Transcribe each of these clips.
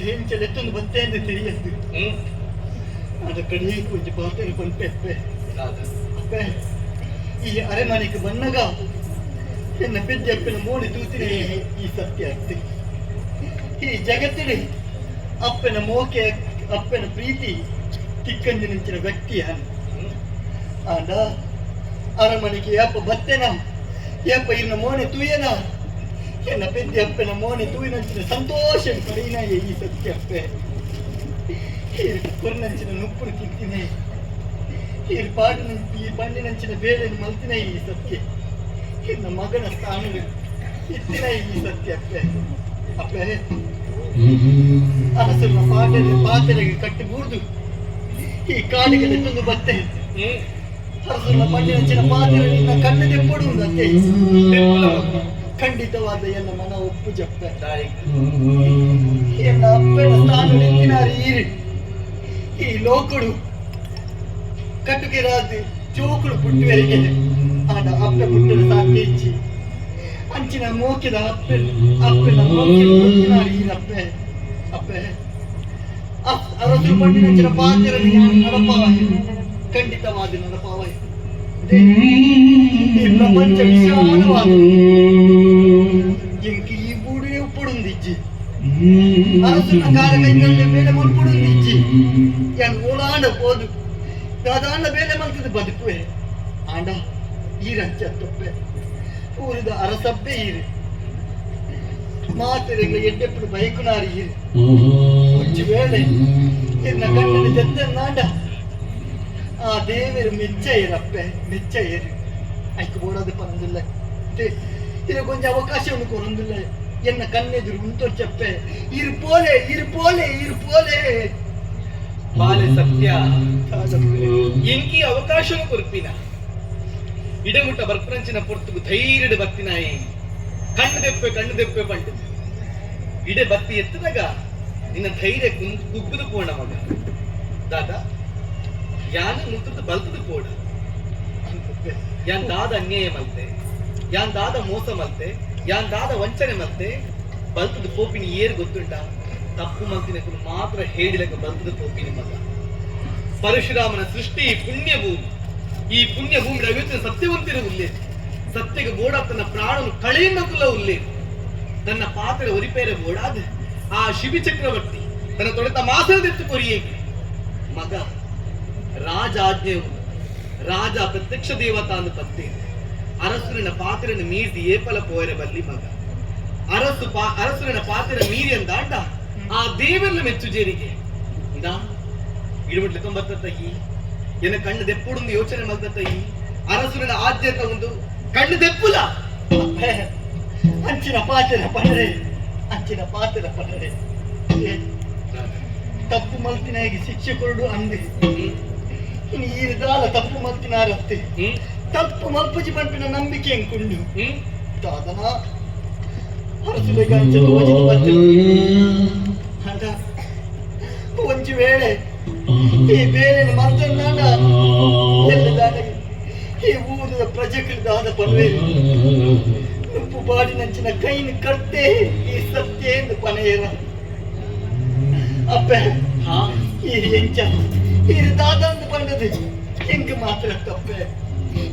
ಬತ್ತೆ ಅಂತ ತಿಳಿಯದ್ದು ಅದು ಕಡೆ ಕೊಂಚ ಪಾತ್ರೆ ದಾದ ಅಪ್ಪೆ ಈ ಅರೆಮನೆಗೆ ಬನ್ನಗ ಎನ್ನ ಪೆದ್ದಪ್ಪನ ಮೋಡಿ ತೂತಿನ ಈ ಸತ್ಯ ಆಗ್ತಿ. ಈ ಜಗತ್ತಿನ ಅಪ್ಪನ ಮೋಕೆ ಅಪ್ಪನ ಪ್ರೀತಿ ತಿಕ್ಕಂದಿನಿಂಚಿನ ವ್ಯಕ್ತಿ ಹನ್ ಆಂಡ ಅರಮನೆಗೆ ಯಪ್ಪ ಬತ್ತೆನ ಯಪ್ಪ ಇನ್ನ ಮೋನೆ ತೂಯನ ಎನ್ನ ಪೆದ್ದೆ ಅಪ್ಪನ ಮೋನೆ ತೂವಿನಂಚಿನ ಸಂತೋಷ ಪಡೆಯಿನ ಈ ಸತ್ಯ ಅಪ್ಪೆ ಕೊರ್ನಂಚಿನ ನುಪ್ಪುನು ತಿಂತಿನೇ ಈ ಪಾಡಿನ ಈ ಪಂಡಿನಂಚಿನ ಬೇರೆ ಮಲ್ತಿನ ಈ ಸತ್ಯ ಇನ್ನ ಮಗನ ಸ್ಥಾನ ಇತ್ತಿನ ಈ ಸತ್ಯ ಅಪ್ಪೆ ಅಪ್ಪೆ ಅರಸನ ಪಾಟೆಗೆ ಪಾತ್ರೆಗೆ ಕಟ್ಟಿ ಬೂರ್ದು ಈ ಕಾಡಿಗೆ ತಂದು ಬತ್ತೆ ಹ್ಮ್ ಅರಸನ ಪಂಡಿನಂಚಿನ ಪಾತ್ರೆ ನಿನ್ನ ಕಣ್ಣಿಗೆ ಕೊಡುವುದಂತೆ ಅತ್ತೆ. ಖಂಡಿತವಾದ ಎಲ್ಲ ಮನ ಒಪ್ಪು ಜಪ್ತಾರೆ. ಎನ್ನ ಅಪ್ಪನ ನಿಂತಿನಾರಿ ಈರಿ ಈ ಲೋಕಡು ಕಟ್ಟುಗೆ ರಾಜು ಜೋಕುಳು ಪುಟ್ಟುವರಿಗೆ ಆನ ಅಪ್ಪೆ ಪುಟ್ಟದ ಸಾಧ್ಯ ಇಚ್ಚಿ ಅಂಚಿನ ಮೋಕಿದ ಅಪ್ಪೆ ಅಪ್ಪನ ಮೋಕಿನಾರಿ ಈರಪ್ಪೆ ಅಪ್ಪೆ ಅಪ್- ಅರಸು ಪಂಡಿನಂಚಿನ ಪಾತ್ರ ನಡಪಾವ ಖಂಡಿತವಾದ ನಡಪಾವ ఇలా మంచి విషయాలు వాళ్ళు. ఇంక ఇప్పుడు ఎప్పుడు ఉంది ఇచ్చి அரசு காரணங்கள் மேல முன்புடன் நீச்சி என் ஊழாண்ட போது சாதாரண வேலை மனசுக்கு பதுக்குவே ஆண்டா ஈரஞ்ச தொப்பே ஊருது அரசப்பே ஈரு மாத்திரைகளை எட்டு எப்படி பயக்குனாரு வேலை என்ன கண்ணு செத்தேன் நாண்டா ಆ ಮೆಚ್ಚ ಏರು ಐಕು ಬೋಡೋದು ಪರಂದಿಲ್ಲ ಇದು ಕೊಂಚ ಅವಕಾಶ ಉಂಟು ಕೊರಂದಿಲ್ಲ ಎನ್ನ ಕಣ್ಣೆದುರು ಉಂಟು ಚಪ್ಪೆ ಇರು ಪೋಲೆ ಇರು ಪೋಲೆ ಇರು ಪೋಲೆ ಬಾಲೆ ಸತ್ಯ. ಎಂಕಿ ಅವಕಾಶವು ಕೊರ್ಪಿನ. ಇಡಮುಟ್ಟ ಬರ್ಪರಂಚಿನ ಪೊರ್ತು ಧೈರ್ಯದ ಬತ್ತಿನಾಯಿ ಕಣ್ಣು ದೆಪ್ಪೆ ಕಣ್ಣು ದೆಪ್ಪೆ ಪಂಡು ಇಡೆ ಬತ್ತಿ ಎತ್ತದಾಗ ನಿನ್ನ ಧೈರ್ಯ ಕುಗ್ಗುದು ಪೋಣ ಮಗ. ದಾದ ಯಾನ ಮುತ್ತದ ಬಲ್ತದ ಪೋಡ. ಯಾನ್ ದಾದ ಅನ್ಯಾಯ ಮಲ್ತೆ ಯಾನ್ ದಾದ ಮೋಸ ಮಲ್ತೆ ಯಾನ್ ದಾದ ವಂಚನೆ ಮಲ್ತೆ, ಬಲ್ತದ ಪೋಪಿನಿ ಏರ್ ಗೊತ್ತುಂಟ? ತಪ್ಪು ಮಲ್ತಿನ ಮಾತ್ರ ಹೇಳಿಲಕ ಬಲ್ತದ ಪೋಪಿನಿ ಮಗ. ಪರಶುರಾಮನ ಸೃಷ್ಟಿ ಪುಣ್ಯ ಭೂಮಿ ಈ ಪುಣ್ಯ ಭೂಮಿ ರವಿತ್ರ ಸತ್ಯವಂತಿನ ಉಲ್ಲೇಖ ಸತ್ಯಗೆ ಬೋಡ ತನ್ನ ಪ್ರಾಣನು ಕಳೆಯನ್ನಕುಲ್ಲ ಉಲ್ಲೇಖ ತನ್ನ ಪಾತ್ರ ಒರಿಪೇರೆ ಬೋಡಾದ ಆ ಶಿವಿ ಚಕ್ರವರ್ತಿ ತನ್ನ ತೊಡೆತ ಮಾಸದೆತ್ತು ಕೊರಿಯೇಕೆ. ಮಗ. ರಾಜ ಆಜ್ಞೆ ಉಂಟು. ರಾಜ ಪ್ರತ್ಯಕ್ಷ ದೇವತಾ ಅಂದು ಅರಸುರಿನ ಅರಸುರನ ಪಾತ್ರನ ಮೀರಿಸಿ ಏಪಲ ಪೋಯರ ಬಲ್ಲಿ ಮಗ. ಅರಸು ಪಾ, ಅರಸುರನ ಪಾತ್ರ ಮೀರಿ ಅಂದಾಂಡ ಆ ದೇವರನ್ನ ಮೆಚ್ಚು ಜೇರಿಗೆ. ಇಂದಾ ಇಡುಮಟ್ಲ ತೊಂಬತ್ತ ತಗಿ ಎನ್ನ ಕಣ್ಣು ದೆಪ್ಪುಡುಂದು ಯೋಚನೆ ಮಲ್ದ ತಗಿ ಅರಸುರನ ಆದ್ಯತ ಒಂದು ಕಣ್ಣು ದೆಪ್ಪುಲ. ಅಂಚಿನ ಪಾತ್ರ ಪಡರೆ. ಅಂಚಿನ ಪಾತ್ರ ಪಡರೆ. ತಪ್ಪು ತಪ್ಪು ಮಲ್ತಿನಾಗಿ ಶಿಕ್ಷೆ ಕೊರಡು ಅಂದೆ. ಇನ್ನು ಈ ದಾಲ ತಪ್ಪು ಮಲ್ತಿನಾರತ್ತೆ ಹ್ಮ್. ತಪ್ಪು ಮಲ್ಪುಜಿ ಪಂಪಿನ ನಂಬಿಕೆ ಎಂಕೊಂಡು. ಹ್ಮ್. ದಾದನ ಒಂಜಿ ವೇಳೆ ಈ ಬೇರೆ ಮರ್ತನಾಡ ಈ ಊರಿನ ಪ್ರಜೆಗಳಿದಾದ ಪನ್ವೆ ನುಪ್ಪು ಬಾಡಿನಂಚಿನ ಕೈನ ಕರ್ತೆ ಈ ಸತ್ಯ ಎಂದು ಪನೆಯರ ಅಪ್ಪ ಹಾ. ಈ ಎಂಚ ಈ ದಾದಂದು ಪಂಡದು ಹೆಂಗೆ ಮಾತ್ರ ತಪ್ಪೆ?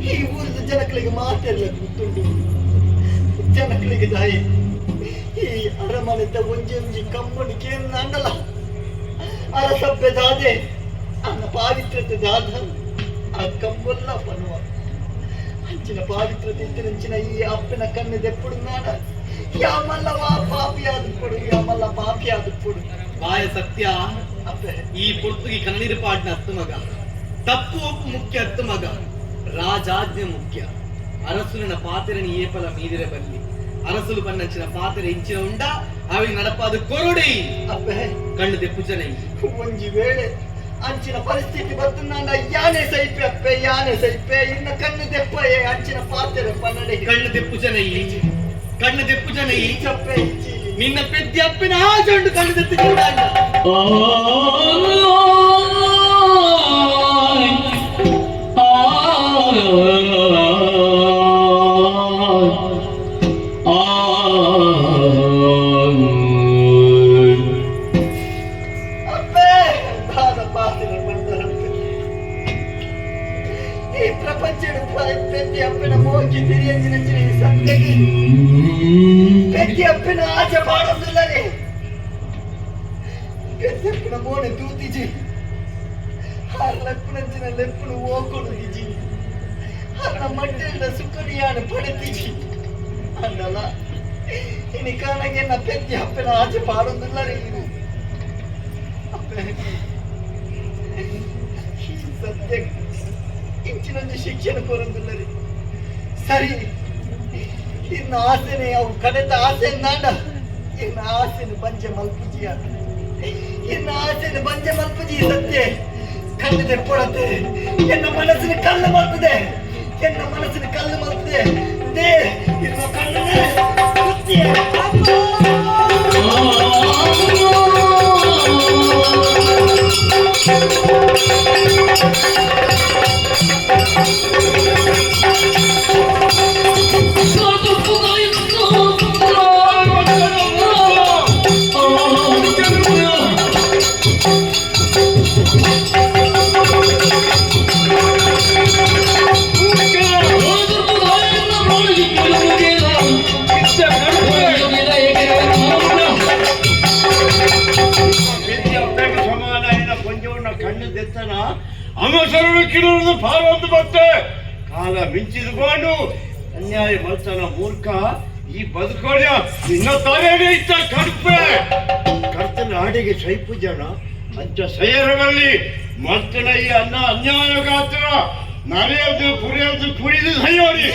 ಈ ಊರಿನ ಜನಗಳಿಗೆ ಮಾತೆಲ್ಲ ಗೊತ್ತುಂಟು ಜನಗಳಿಗೆ ದಾಯಿ ಈ ಅರಮನೆದ ಒಂಜಿ ಒಂಜಿ ಕೇಂದ್ರ ಅಂಡಲ ಅರಸಬ್ಬೆ ದಾದೆ, ಅನ್ನ ಪಾವಿತ್ರತೆ ದಾದ, ಆ ಕಂಬಲ್ಲ ಪನ್ನುವ ಅಂಚಿನ ಪಾವಿತ್ರತೆ ಇತ್ತಿನಂಚಿನ ಈ ಅಪ್ಪನ ಕಣ್ಣು ದೆಪ್ಪುಡು ನಾಡ. ಯಾಮಲ್ಲವ ಪಾಪಿಯಾದ ಕೊಡು ಯಾಮಲ್ಲ ಪಾಪಿಯಾದ ಕೊಡು ಬಾಯ ಸತ್ಯ. ಈ ಪೊರ್ತುಗಿ ಕನ್ನಡಿರ ಪಾಡ್ನ ಹತ್ತು ಮಗ ತಪ್ಪು ಒಪ್ಪು ಮುಖ್ಯ ಹತ್ತು ಮಗ ರಾಜಾಜ್ಞೆ ಮುಖ್ಯ ಅರಸುಲಿನ ಪಾತೆರನಿ ಏಪಲ ಮೀದಿರ ಬಲ್ಲಿ ಅರಸುಲು ಪನ್ನಂಚಿನ ಪಾತೆರೆ ಇಂಚಿನ ಉಂಡ ಅವಿ ನಡಪಾದ ಕೊರೊಡಿ ಅಪ್ಪೆ ಕಣ್ಣು ದೆಪ್ಪು ಜನ ಒಂಜಿ ವೇಳೆ ಅಂಚಿನ ಪರಿಸ್ಥಿತಿ ಬರ್ತಂದ ಯಾನೇ ಸೈಪೆ ಅಪ್ಪೆ ಅಪ್ಪೆ ಯಾನೆ ಸೈಪೆ ಇನ್ನ ಕಣ್ಣು ದೆಪ್ಪಯೇ ಅಂಚಿನ ಪಾತ್ರೆ ಪನ್ನಡೆ ಕಣ್ಣು ತೆಪ್ಪು ಜನಯಿ ಕಣ್ಣು ತೆಪ್ಪು ಜನಯಿ ಚಪ್ಪೆ ಇಚ್ಚಿ ನಿನ್ನ ಪೆದ್ದಿ ಅಪ್ಪಿನ ಆಚಂಡು ಕಣ್ಣು ತೆತ್ತಿಕೊಂಡ ಅಪ್ಪೆ ಪೆದ್ದಿ ಬೋಣೆ ಮೋನೆ ತೂತಿಜಿ ಹರ್ಲಪ್ಪನಂಚಿನ ಲೆಪ್ಪನು ಓಕೊಡು ಇಜಿ ಹರ್ನ ಮಟ್ಟೆಲ್ಲ ಸುಕರಿಯಾನ ಪಡೆದಿಜಿ. ಅಂದಲ್ಲ, ಇನಿ ಕಾಣಗೆ ನಾ ಪೆತ್ತಿ ಅಪ್ಪನ ಆಚೆ ಪಾಡೋದಿಲ್ಲರಿ ಇದು. ಅಪ್ಪೆ, ಈ ಸತ್ಯ ಇಂಚಿನೊಂದು ಶಿಕ್ಷಣ ಕೊರೊಂದಿಲ್ಲರಿ ಸರಿ, ಇನ್ನ ಆಸೆನೆ, ಅವು ಕಡೆತ ಆಸೆ ನಾಡ. ಇನ್ನ ಆಸೆನ ಬಂಜೆ ಮಲ್ಪುಜಿಯ ಇನ್ನ ಆಸೆಯನ್ನು ಬಂಜೆ ಮಲ್ಪುಜಿ ಸತ್ಯ. ಕಣ್ಣು ತೆಪ್ಪೊಡತ್ತೆ ಎನ್ನ ಮನಸ್ಸಿನ ಕಲ್ಲು ಮಲ್ತದೆ ಎನ್ನ ಮನಸ್ಸಿನ ಕಲ್ಲು ಮಲ್ತದೆ ದೇ, ಇನ್ನು ಕಣ್ಣನೆ ತೆತ್ತನ ಅಮಸರಳು ಕಿರುವುದು ಪಾಲೊಂದು ಮತ್ತೆ ಕಾಲ ಮಿಂಚಿದುಕೊಂಡು ಅನ್ಯಾಯ ಮಲ್ತನ ಮೂರ್ಖ ಈ ಬದುಕೋಣ ನಿನ್ನ ತಾನೇ ಇತ್ತ ಕರ್ಪೆ ಕರ್ತನ ಆಡಿಗೆ ಸೈಪು ಜನ ಅಂಚ ಸೈರವಲ್ಲಿ ಮರ್ತನ ಈ ಅನ್ನ ಅನ್ಯಾಯಗಾತ್ರ ನರೆಯದು ಪುರಿಯದು ಪುರಿದು ಸೈಯೋಡಿ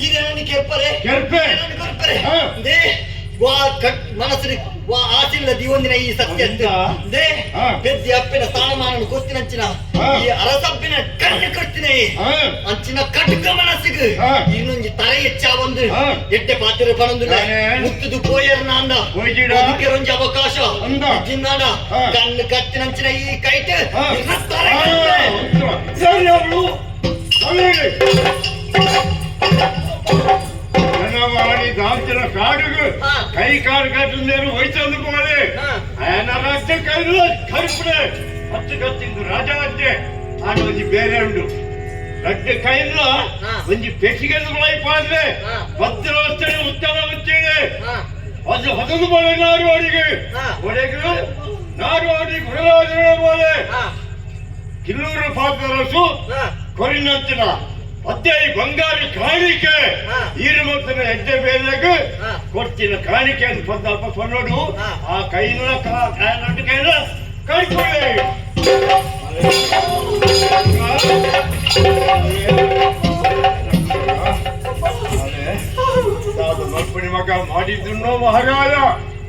ಈಗ ನನಗೆ ಕೆಪ್ಪರೆ ಕೆರ್ಪೆ. ದೇ ವಾ ವಾ ದಿವಂದಿನ ಈ ಸತ್ಯ ಹೌದಾ? ದೇ ಹಾ. ಪೆದ್ದಿ ಅಪ್ಪಿನ ಸ್ಥಾನಮಾನ ಗೊತ್ತಿನಂಚಿನ. ಈ ಅರಸಪ್ಪಿನ ಕಣ್ಣು ಕೊಡ್ತೀನಿ. ಅಂಚಿನ ಕಟುಕ ಮನಸ್ಸಿಗೆ. ಇನ್ನೊಂದು ತಲೆ ಹೆಚ್ಚ ಒಂದು. ಎಟ್ಟೆ ಪಾತ್ರ ಪಣಂದು ನಾನೇ. ಮುತ್ತದು ಪೋಯರ್ ನಾಂದ. ಒಂಜಿ ಅವಕಾಶ ಹಾ. ಕಣ್ಣು ಕತ್ತಿನಂಚಿನ ಈ ಕೈಟ್. ಸರಿ ಅವಳು ಮಾಡಿ ಗಾಂಚಿನ ಕಾಡಿಗೆ. ಕೈ ಕಾಲು ಕಟ್ಟಲೇನು ಹೋಯ್ತಂದು ಮಾಡಿ ಆಯನ ರಾಜ್ಯ ಕೈಲು ಕರಿಪಡೆ ಹತ್ತು ಕತ್ತಿಂದು ರಾಜಾಜ್ಞೆ. ಆನ ಒಂಜಿ ಬೇರೆ ಉಂಡು. ರಡ್ಡ ಕೈಲ ಒಂಜಿ ಪೆಟ್ಟಿಗೆದು ಮಾಡಿ ಪಾದ್ರೆ ಭದ್ರ ವಸ್ತಡೆ ಉತ್ತರ ಉಚ್ಚೇನೆ ಅದು ಹೊಸದು ಮಾಡಿ ನಾರು ಅಡಿಗೆ. ಒಡೆಗೆ ನಾರು ಅಡಿಗೆ ಹೊಡೆದಾದ್ರೆ ಮಾಡೆ ಕಿಲ್ಲೂರು ಪಾತ್ರರಸು ಕೊರಿನಂತಿನ. ಮತ್ತೆ ಈ ಬಂಗಾರಿ ಕಾಣಿಕೆ. ಹಾ. ಈರು ಮಕ್ಕಳ ಹೆಜ್ಜೆ ಬೇರೆಗ ಕೊಟ್ಟಿನ ಕೊಡ್ತಿನ ಕಾಣಿಕೆ ಅಂತ ಬಂದ ಸೊನ್ನೋಡು. ಆ ಕೈನ ಕಾಯನೊಟ್ಟು ಕೈನ ಕಳ್ಕೊಳ್ಳಿ. ಮಲ್ಪಣಿ ಮಗ ಮಾಡಿದ್ರು ಮಹಾರಾಜ.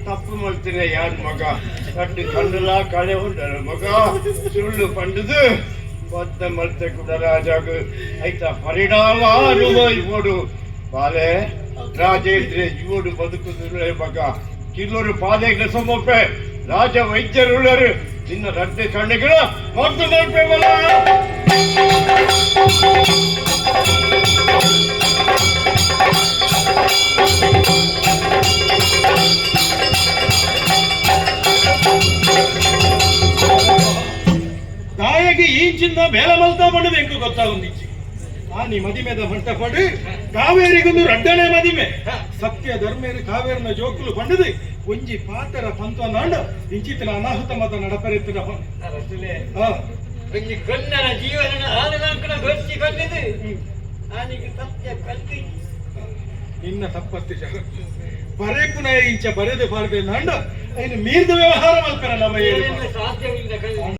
ತಪ್ಪು ಮಾಡ್ತೀನಿ ಯಾರ ಮಗ? ಕಟ್ಟು ಕಂಡಲ ಕಳೆ ಹೊಂದ ಮಗ. ಸುಳ್ಳು ಪಂಡದು. ಬದ್ದ ಮಲ್ತೆ ಕೂಡ ರಾಜಾಗ ಐತ ಪರಿಣಾಮ ಅನುಭವಿಸ್ಬೋಡು ಬಾಲೆ ರಾಜೇಂದ್ರ ಜೀವಡು ಬದುಕುದಿಲ್ಲ ಮಗ ಕಿಲ್ಲೂರು ಪಾದೆಗಳ ಸಮೊಪ್ಪೆ ರಾಜ ವೈದ್ಯರುಳ್ಳರು ನಿನ್ನ ರಡ್ಡೆ ಕಣ್ಣುಗಳ ಮೊತ್ತ ಮಲ್ಪೆವಲ್ಲ ತಾಯಿಗೆ ಈಂಚಿಂದ ಬೇಲ ಮಲ್ತಾ ಬಂಡದು ಎಂಕು ಗೊತ್ತಾಗುಂದಿಚ್ಚಿ ಆ ನೀ ಮದಿಮೆದ ಹೊಂಟ ಪಡಿ. ಕಾವೇರಿಗೊಂದು ರಡ್ಡನೆ ಮದಿಮೆ. ಸತ್ಯ ಧರ್ಮೇರು ಕಾವೇರಿನ ಜೋಕುಲು ಬಂಡದು. ಒಂಜಿ ಪಾತರ ಪಂತ ನಾಂಡ. ಇಂಚಿತ್ತಿನ ಅನಾಹುತ ಮತ ನಡಪರೆತ್ತಿನ ಹಾ ಒಂಜಿ ಕನ್ನಡ ಜೀವನ ಆನಂಕನ ಗೊತ್ತಿ ಕಲ್ಲಿದು ಆನಿಗೆ ಸತ್ಯ ಕಲ್ತಿ. ನಿನ್ನ ತಪ್ಪತ್ತಿ ಜಗ ಬರೆ ಪುನಃ ಇಂಚ ಬರೆದು ಬಾರದೆ ನಾಂಡ. ಇನ್ನು ಮೀರ್ದ ವ್ಯವಹಾರ ಮಲ್ಪರ ನಮ್ಮ ಸಾಧ್ಯವಿಲ್ಲ